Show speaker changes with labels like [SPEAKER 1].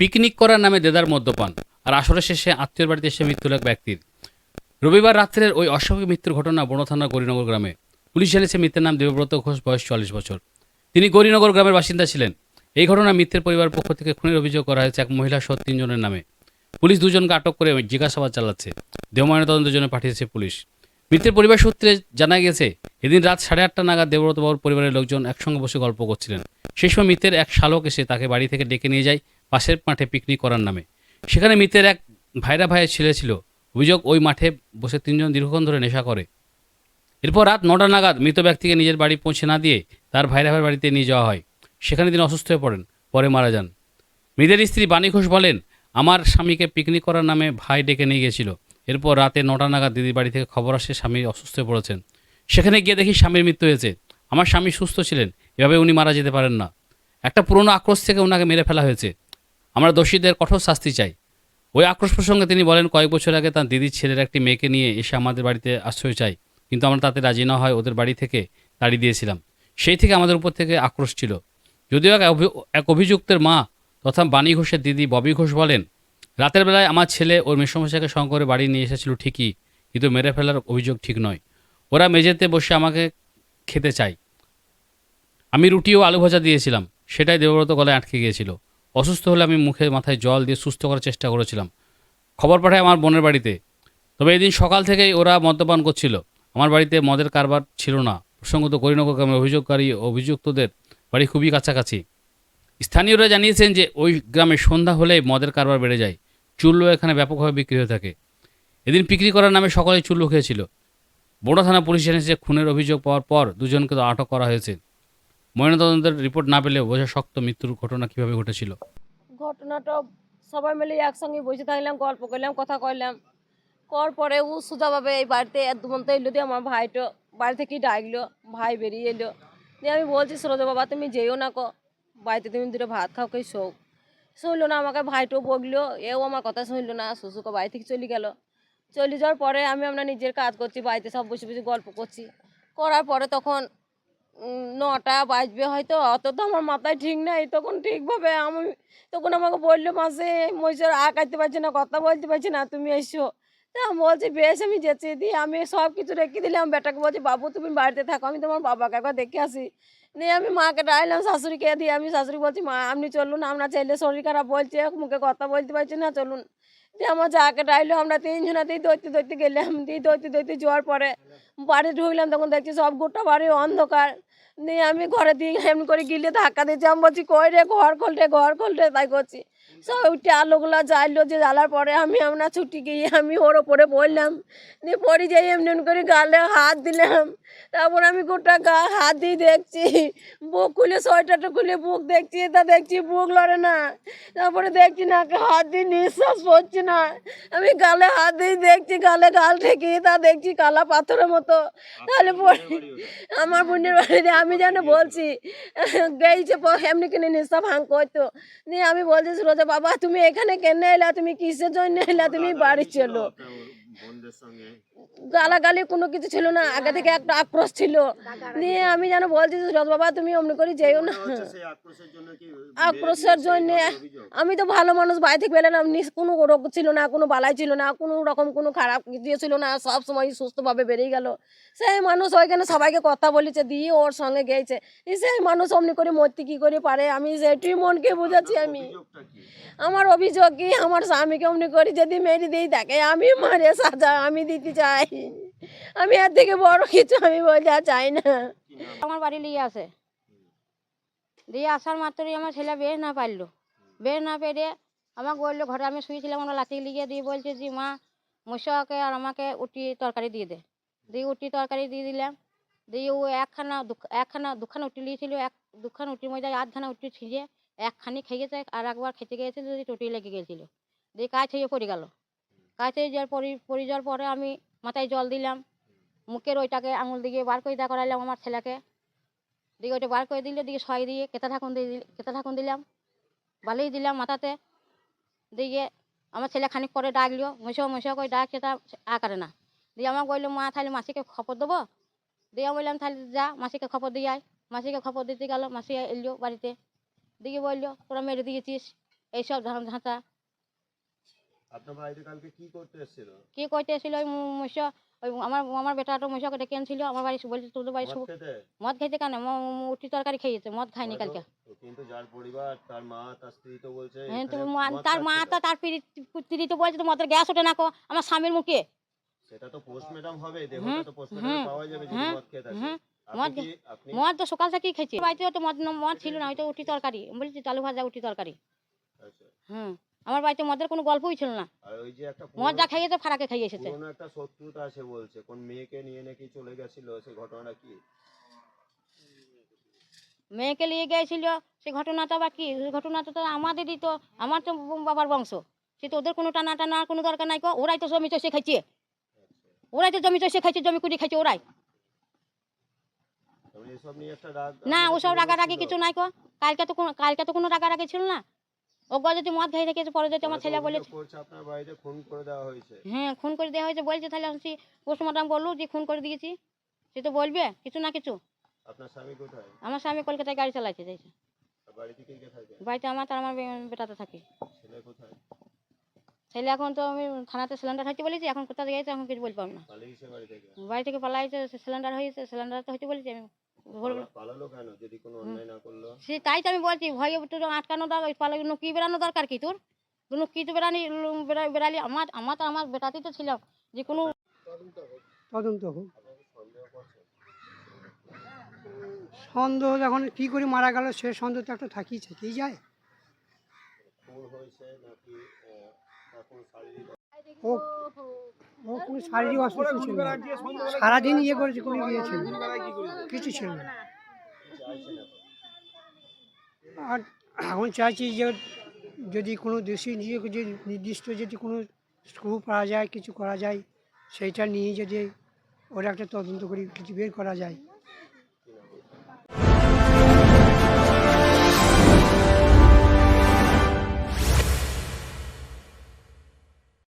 [SPEAKER 1] Picnic করার নামে দেদার মদ্যপান। আর আসরের শেষে আত্মীয়র বাড়িতে এসে মৃত্যু এক ব্যক্তির। রবিবার রাত্রের ওই অস্বাভাবিক মৃত্যুর ঘটনা বড় থানা গরিনগর গ্রামে। পুলিশ জানিয়েছে মৃতের নাম দেবব্রত ঘোষ, বয়স চল্লিশ বছর। তিনি গরিনগর গ্রামের বাসিন্দা ছিলেন। এই ঘটনা মৃতের পরিবার পক্ষ থেকে খুনের অভিযোগ করা হয়েছে এক মহিলা সহ তিনজনের নামে। পুলিশ দুজনকে আটক করে জিজ্ঞাসাবাদ চালাচ্ছে। দেহ ময়নাতদন্তের জন্য পাঠিয়েছে পুলিশ। মৃতের পরিবার সূত্রে জানা গেছে এদিন রাত সাড়ে আটটা নাগাদ দেবব্রত বাবুর পরিবারের লোকজন একসঙ্গে বসে গল্প করছিলেন। সেই সময় মৃতের এক শালক এসে তাকে বাড়ি থেকে ডেকে নিয়ে যায় পাশের মাঠে পিকনিক করার নামে। সেখানে মৃতের এক ভাইরা ভাইয়ের ছেলে ছিল। অভিযোগ ওই মাঠে বসে তিনজন দীর্ঘক্ষণ ধরে নেশা করে। এরপর রাত নটা নাগাদ মৃত ব্যক্তিকে নিজের বাড়ি পৌঁছে না দিয়ে তার ভাইরা ভাইয়ের বাড়িতে নিয়ে যাওয়া হয়। সেখানে তিনি অসুস্থ হয়ে পড়েন, পরে মারা যান। মৃতের স্ত্রী বাণী ঘোষ বলেন, আমার স্বামীকে পিকনিক করার নামে ভাই ডেকে নিয়ে গিয়েছিল। এরপর রাতে নটা নাগাদ দিদির বাড়ি থেকে খবর আসে স্বামী অসুস্থ হয়ে পড়েছেন। সেখানে গিয়ে দেখি স্বামীর মৃত্যু হয়েছে। আমার স্বামী সুস্থ ছিলেন, এভাবে উনি মারা যেতে পারেন না। একটা পুরনো আক্রোশ থেকে ওনাকে মেরে ফেলা হয়েছে। আমরা দোষীদের কঠোর শাস্তি চাই। ওই আক্রোশ প্রসঙ্গে তিনি বলেন, কয়েক বছর আগে তার দিদির ছেলের একটি মেয়েকে নিয়ে এসে আমাদের বাড়িতে আশ্রয় চাই, কিন্তু আমরা তাতে রাজি না হয় ওদের বাড়ি থেকে তাড়ি দিয়েছিলাম। সেই থেকে আমাদের উপর থেকে আক্রোশ ছিল। যদিও এক অভি- এক অভিযুক্তের মা তথা বাণী ঘোষের দিদি ববি ঘোষ বলেন, রাতের বেলায় আমার ছেলে ওর মেসমশাকে সঙ্গ করে বাড়ি নিয়ে এসেছিল ঠিকই, কিন্তু মেরে ফেলার অভিযোগ ঠিক নয়। ওরা মেঝেতে বসে আমাকে খেতে চায়। আমি রুটি ও আলু ভাজা দিয়েছিলাম, সেটাই দেবব্রত গলায় আটকে গিয়েছিল। অসুস্থ হলে আমি মুখে মাথায় জল দিয়ে সুস্থ করার চেষ্টা করেছিলাম। খবর পাঠায় আমার বোনের বাড়িতে। তবে এদিন সকাল থেকেই ওরা মদ্যপান করছিল। আমার বাড়িতে মদের কারবার ছিল না। প্রসঙ্গত করিনগর গ্রামের অভিযোগকারী অভিযুক্তদের বাড়ি খুবই কাছাকাছি। স্থানীয়রা জানিয়েছেন যে ওই গ্রামে সন্ধ্যা হলেই মদের কারবার বেড়ে যায়। চুল্লো এখানে ব্যাপকভাবে বিক্রি হয়ে থাকে। এদিন বিক্রি করার নামে সকলেই চুল্লো খেয়েছিল। বড় থানা পুলিশ জানিয়েছে খুনের অভিযোগ পাওয়ার পর দুজনকে তো আটক করা হয়েছে। ময়নাতদন্তের রিপোর্ট না পেলে বোঝা শক্ত মৃত্যুর ঘটনা কীভাবে ঘটেছিল।
[SPEAKER 2] ঘটনাটা সবাই মিলে একসঙ্গে বসে থাকলাম, গল্প করলাম, কথা কইলাম। কর পরে ও সোজাভাবে এই বাড়িতে এক দু দুমন্ত এলো দিয়ে আমার ভাইটো বাড়ি থেকে ডাকলো, ভাই বেরিয়ে এলো। দিয়ে আমি বলছি সরোজা বাবা, তুমি যেও না কো, বাড়িতে তুমি দুটো ভাত খাও কে শোক শুনলো না, আমাকে ভাইটো বকলো, এও আমার কথা শুনলো না শ্বশুরকে বাড়ি থেকে চলে গেল। চলে যাওয়ার পরে আমি আমরা নিজের কাজ করছি, বাড়িতে সব বসে বসে গল্প করছি। করার পরে তখন নটা বাজবে হয়তো, অত তো আমার মাথায় ঠিক নেই। তখন ঠিকভাবে আমি, তখন আমাকে বলল, মাসে, মহিষের আঁকাইতে পারছি না, কথা বলতে পারছি না, তুমি এসো। তা আমি বলছি, বেশ, আমি যেতে দিয়ে আমি সব কিছু রেখে দিলাম। বেটাকে বলছি, বাবু, তুমি বাড়িতে থাকো, আমি তোমার বাবাকে একবার দেখে আসি। নিয়ে আমি মাকে ডাইলাম শাশুড়িকে দিয়ে আমি শাশুড়ি বলছি, মা, আপনি চলুন, আমরা ছেলে শরীর খারাপ বলছে, মুখে কথা বলতে পারছি না, চলুন। দিয়ে আমার যাকে ডাইলো আমরা তিনজনাতেই দৈতে দৈতে গেলাম। দিয়ে দৈতে দৈতে যাওয়ার পরে বাড়ি ঢুকলাম, তখন দেখছি সব গোটা বাড়ি অন্ধকার। দিয়ে আমি ঘরে দিয়ে এমনি করে গিলে ধাক্কা দিয়েছি আমি বলছি কই রে? ঘর খোলটে ঘর খোলটে তাই করছি। সব উঠে আলোগুলো জ্বাললো যে জ্বালার পরে আমি আমরা ছুটি গিয়ে আমি ওর ওপরে পড়লাম দিয়ে পড়ে যাই এমনি এমনি করে গালে হাত দিলাম। তারপর আমি গোটা গা হাত দিয়ে দেখছি বুক খুলে সোয়েটারটা খুলে বুক দেখছি তা দেখছি বুক লড়ে না। তারপরে দেখছি না হাত দিয়ে নিঃশ্বাস পড়ছে না। আমি গালে হাত দিয়ে দেখছি গালে গাল ঠেকি তা দেখছি কালা পাথরের মতো। তাহলে পরে আমার বোনের বাড়িতে আমি যেন বলছি গেইছে এমনি কিনে নিঃশ্বাস ভাঙ করতো নিয়ে আমি বলছি সুরজা বাবা তুমি এখানে কেন এলা? তুমি কিসের জন্য এলা? তুমি বাড়ি চলো। গালাগালি কোনো কিছু ছিল না আগে থেকে একটা আক্রোশ ছিল। নিয়ে আমি যেন বলছি সুরজ বাবা তুমি অমনি করে যেও না। আক্রোশের জন্য আমি তো ভালো মানুষ বাড়ি থেকে বেরোলাম নিস কোনো রোগ ছিল না কোনো বালাই ছিল না কোনো রকম কোনো খারাপ কিছু ছিল না সব সময় সুস্থভাবে বেরিয়ে গেল। সেই মানুষ ওইখানে সবাইকে কথা বলেছে দিয়ে ওর সঙ্গে গেছে। সেই মানুষ অমনি করে মরতে কি করে পারে? আমি সেটি মনকে বুঝাচ্ছি আমি। আমার অভিযোগ কি? আমার স্বামীকে অমনি করে যদি মেরে দিই তাকে আমি মারে সাজা আমি দিতে চাই। আমি এর থেকে বড় কিছু আমি বোঝা চাই না।
[SPEAKER 3] আমার বাড়ি নিয়ে আসে। দিয়ে আসার মাত্রই আমার ছেলে বের না পারল। বের না পেরে আমাকে বলল, ঘরে আমি শুয়েছিলাম আমরা লাতি লিগে দিয়ে বলছে যে, মা, মশাকে আর আমাকে উটি তরকারি দিয়ে দে। দিয়ে উটি তরকারি দিয়ে দিলাম। দিয়ে ও একখানা একখানা দুখানা উটি নিয়েছিল এক দুখানা উটির মধ্যে আধখানা উটি ছিঁড়ে একখানি খেয়ে গেছে, আর একবার খেতে গিয়েছে যদি টুটি লেগে গেছিল। দিয়ে কাজ হয়ে পড়ে গেল। হয়ে যাওয়ার পরে পড়ে যাওয়ার পরে আমি মাথায় জল দিলাম। মুখের ওইটাকে আঙুল দিয়ে বার করে দা করাইলাম আমার ছেলেকে। দিয়ে ওইটা বার করে দিলে দিয়ে সয় দিয়ে কেতা ঢাকুন দিয়ে দিল- কেতা ঢাকুন দিলাম। বালিয়ে দিলাম মাথাতে। দিয়ে আমার ছেলে খানিক পরে ডাকলো মশো মশো করে ডাকছে তা আ করে না। দিয়ে আমার বলল, মা, তাহলে মাসিকে খবর দেবো? দিয়ে বললাম, তাহলে যা, মাসিকে খবর দিয়ে আয়। মাসিকে খবর দিতে গেল, মাসি এলো বাড়িতে। দিয়ে বলল, তোরা মেরে দিয়েছিস, এইসব ধাঁচা
[SPEAKER 4] আপনার বাড়িতে কালকে কি করতে এসেছিল?
[SPEAKER 3] কি করতে এসেছিল? ওই মহিষ ওই আমার আমার বেটাটা মহিষকে ডেকে আনছিল। আমার বাড়ি বলছে তোদের বাড়ি
[SPEAKER 4] মদ খেতে?
[SPEAKER 3] কেন? উটি তরকারি খেয়েছে মদ খায়নি কালকে।
[SPEAKER 4] কিন্তু যার পরিবার তার মা তার স্ত্রী তো বলছে
[SPEAKER 3] হ্যাঁ তো তার মা তো তার স্ত্রী তো বলছে তো মদের গ্যাস ওঠে না কো আমার স্বামীর মুখে।
[SPEAKER 4] সেটা তো পোস্টমর্টম হবে দেহটা তো পোস্টমর্টমে পাওয়া যাবে যদি মদ খেয়ে থাকে।
[SPEAKER 3] তো সকাল থেকেই খেয়েছি। বাড়িতে তো মদ মদ ছিল না হয়তো উটি তরকারি। আমি বলছি চালু ভাজা উটি তরকারি।
[SPEAKER 4] আচ্ছা।
[SPEAKER 3] হুম। আমার বাড়িতে মদের কোনো গল্পই ছিল না।
[SPEAKER 4] আর ওই যে একটা
[SPEAKER 3] মদ যা খাইয়েছে ফারাকে খাইয়ে এসেছে।
[SPEAKER 4] পুরনো একটা শত্রুতা আছে বলছে কোন মেয়েকে নিয়ে নাকি চলে গেছিল সেই ঘটনাটা কি?
[SPEAKER 3] মেয়েকে নিয়ে গিয়েছিল সে ঘটনাটা বা কি? সেই ঘটনাটা তো আমাদেরই তো আমার তো বাবার বংশ। সে তো ওদের কোনো টানা টানা কোনো দরকার নাই কো ওরাই তো জমি চষে খাইছে। ওরাই তো জমি চষে খাইছে জমি কুড়ি খাইছে ওরাই। না ওসব রাগারাগি কিছু নাই কো। কালকে তো কোনো কালকে তো কোনো রাগারাগি ছিল না। ওগো যদি মদ খাই থেকে পরে যদি আমার ছেলে বলে
[SPEAKER 4] অভিযোগ করছে আপনার বাড়িতে খুন করে দেওয়া হয়েছে।
[SPEAKER 3] হ্যাঁ খুন করে দেওয়া হয়েছে বলছে তাহলে আমি পোস্টমর্টম করলু যে খুন করে দিয়েছি। সে তো বলবে কিছু না কিছু।
[SPEAKER 4] আপনার স্বামী কোথায়?
[SPEAKER 3] আমার স্বামী কলকাতায় গাড়ি চালাইছে যাইছে
[SPEAKER 4] বাড়িতে কে কে থাকে?
[SPEAKER 3] বাড়িতে আমার তার আমার বেটাতে থাকে।
[SPEAKER 4] ছেলে কোথায়?
[SPEAKER 3] ছেলে এখন তো আমি থানাতে সিলিন্ডার হইতে বলেছি এখন কোথা গেছে এখন কিছু বলতে পারব না।
[SPEAKER 4] বাড়ি থেকে?
[SPEAKER 3] পালাইছে সিলিন্ডার হয়েছে সিলিন্ডার তো হইতে বলেছি আমি।
[SPEAKER 4] পালালো কেন? যদি কোনো অন্যায় না করল?
[SPEAKER 3] সে তাই তো আমি বলছি ভয়ে তোর আটকানো দরকার পালা কি বেরানো দরকার কি তোর? কোনো কি তো বেরানি বেরা- বেরালি আমার আমার তো আমার বেটাতেই তো ছিল যে কোনো
[SPEAKER 5] তদন্ত হোক। সন্দেহ এখন কি করে মারা গেল সে সন্দেহ তো একটা থাকি থেকেই যায়। ও ও কোনো শারীরিক অসুস্থ ছিল না। সারাদিন ইয়ে করেছে কোনো ইয়ে ছিল কিছু ছিল না। আর এখন চাইছি যে যদি কোনো দেশি নিয়ে যে নির্দিষ্ট যদি কোনো স্ক্রু পাওয়া যায় কিছু করা যায় সেইটা নিয়ে যদি ওরা একটা তদন্ত করে কিছু বের করা যায়।